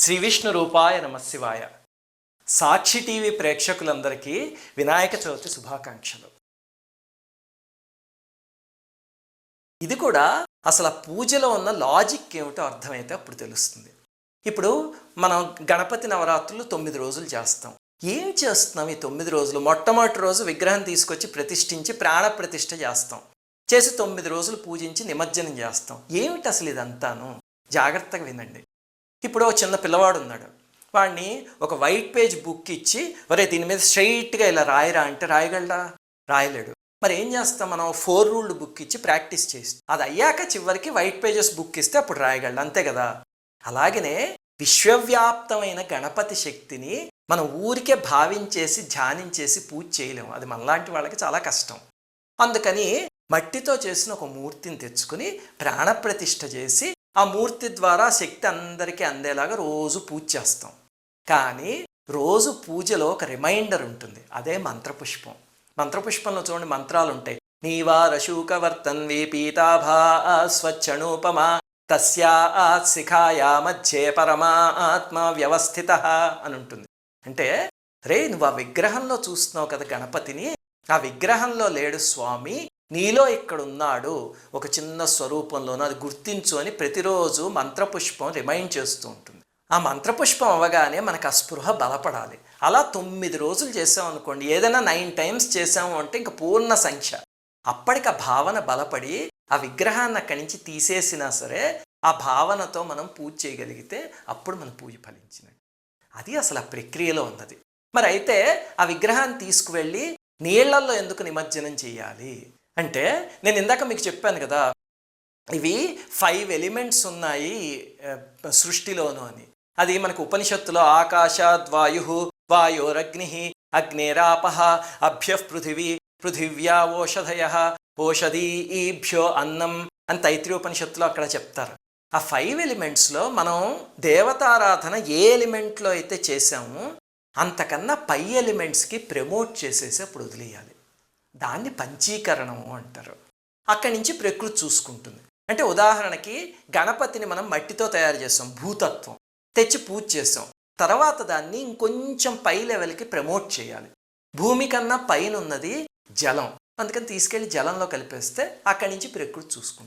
శ్రీ విష్ణు రూపాయ నమశివాయ సాక్షి టీవీ ప్రేక్షకులందరికీ వినాయక చవితి శుభాకాంక్షలు. ఇది కూడా అసలు పూజలో ఉన్న లాజిక్ ఏమిటో అర్థమైతే అప్పుడు తెలుస్తుంది. ఇప్పుడు మనం గణపతి నవరాత్రులు తొమ్మిది రోజులు చేస్తాం. ఏం చేస్తున్నాం ఈ తొమ్మిది రోజులు? మొట్టమొదటి రోజు విగ్రహం తీసుకొచ్చి ప్రతిష్ఠించి ప్రాణప్రతిష్ఠ చేస్తాం. చేసి తొమ్మిది రోజులు పూజించి నిమజ్జనం చేస్తాం. ఏమిటి అసలు ఇదంతాను? జాగ్రత్తగా వినండి. ఇప్పుడు ఓ చిన్న పిల్లవాడు ఉన్నాడు వాడిని ఒక వైట్ పేజ్ బుక్ ఇచ్చి వరే దీని మీద స్ట్రైట్గా ఇలా రాయరా అంటే రాయగలడా? రాయలేడు. మరి ఏం చేస్తాం మనం? ఫోర్ రూల్డ్ బుక్ ఇచ్చి ప్రాక్టీస్ చేస్తాం అది అయ్యాక చివరికి వైట్ పేజెస్ బుక్ ఇస్తే అప్పుడు రాయగలడు. అంతే కదా? అలాగనే విశ్వవ్యాప్తమైన గణపతి శక్తిని మనం ఊరికే భావించేసి ధ్యానించేసి పూజ చేయలేము. అది మనలాంటి వాళ్ళకి చాలా కష్టం. అందుకని మట్టితో చేసిన ఒక మూర్తిని తెచ్చుకుని ప్రాణప్రతిష్ఠ చేసి ఆ మూర్తి ద్వారా శక్తి అందరికీ అందేలాగా రోజు పూజ చేస్తాం. కానీ రోజు పూజలో ఒక రిమైండర్ ఉంటుంది. అదే మంత్రపుష్పం. మంత్రపుష్పంలో చూడండి మంత్రాలు ఉంటాయి నీవారశూక వర్తన్వి పీతాభా స్వచ్ఛణూపమా తస్యా శిఖాయా మధ్యే పరమా ఆత్మ వ్యవస్థిత అని ఉంటుంది. అంటే రే నువ్వు ఆ విగ్రహంలో చూస్తున్నావు కదా గణపతిని. ఆ విగ్రహంలో లేడు స్వామి. నీలో ఇక్కడ ఉన్నాడు ఒక చిన్న స్వరూపంలోనూ అది గుర్తించు అని ప్రతిరోజు మంత్రపుష్పం రిమైండ్ చేస్తూ ఉంటుంది. ఆ మంత్రపుష్పం అవ్వగానే మనకు ఆ స్పృహ బలపడాలి. అలా తొమ్మిది రోజులు చేసాం అనుకోండి ఏదైనా నైన్ టైమ్స్ చేసాము అంటే ఇంకా పూర్ణ సంఖ్య. అప్పటికి ఆ భావన బలపడి ఆ విగ్రహాన్ని అక్కడి నుంచి తీసేసినా సరే ఆ భావనతో మనం పూజ చేయగలిగితే అప్పుడు మన పూజ ఫలించినట్టు. అది అసలు ఆ ప్రక్రియలో ఉన్నది. మరి అయితే ఆ విగ్రహాన్ని తీసుకువెళ్ళి నీళ్ళల్లో ఎందుకు నిమజ్జనం చేయాలి? అంటే నేను ఇందాక మీకు చెప్పాను కదా ఇవి ఫైవ్ ఎలిమెంట్స్ ఉన్నాయి సృష్టిలోను అని. అది మనకు ఉపనిషత్తులో ఆకాశాద్ వాయు వాయోరగ్ని అగ్నేరాప అభ్య పృథివీ పృథివ్యా ఓషధయ ఓషధీభ్యో అన్నం అని తైత్రీయోపనిషత్తులో అక్కడ చెప్తారు. ఆ ఫైవ్ ఎలిమెంట్స్లో మనం దేవతారాధన ఏ ఎలిమెంట్లో అయితే చేసామో అంతకన్నా పై ఎలిమెంట్స్కి ప్రమోట్ చేసేసి అప్పుడు వదిలేయాలి. దాన్ని పంచీకరణము అంటారు. అక్కడి నుంచి ప్రకృతి చూసుకుంటుంది. అంటే ఉదాహరణకి గణపతిని మనం మట్టితో తయారు చేస్తాం భూతత్వం. తెచ్చి పూజ చేస్తాం. తర్వాత దాన్ని ఇంకొంచెం పై లెవెల్కి ప్రమోట్ చేయాలి. భూమి కన్నా పైన ఉన్నది జలం. అందుకని తీసుకెళ్ళి జలంలో కలిపేస్తే అక్కడి నుంచి ప్రకృతి చూసుకుంటుంది.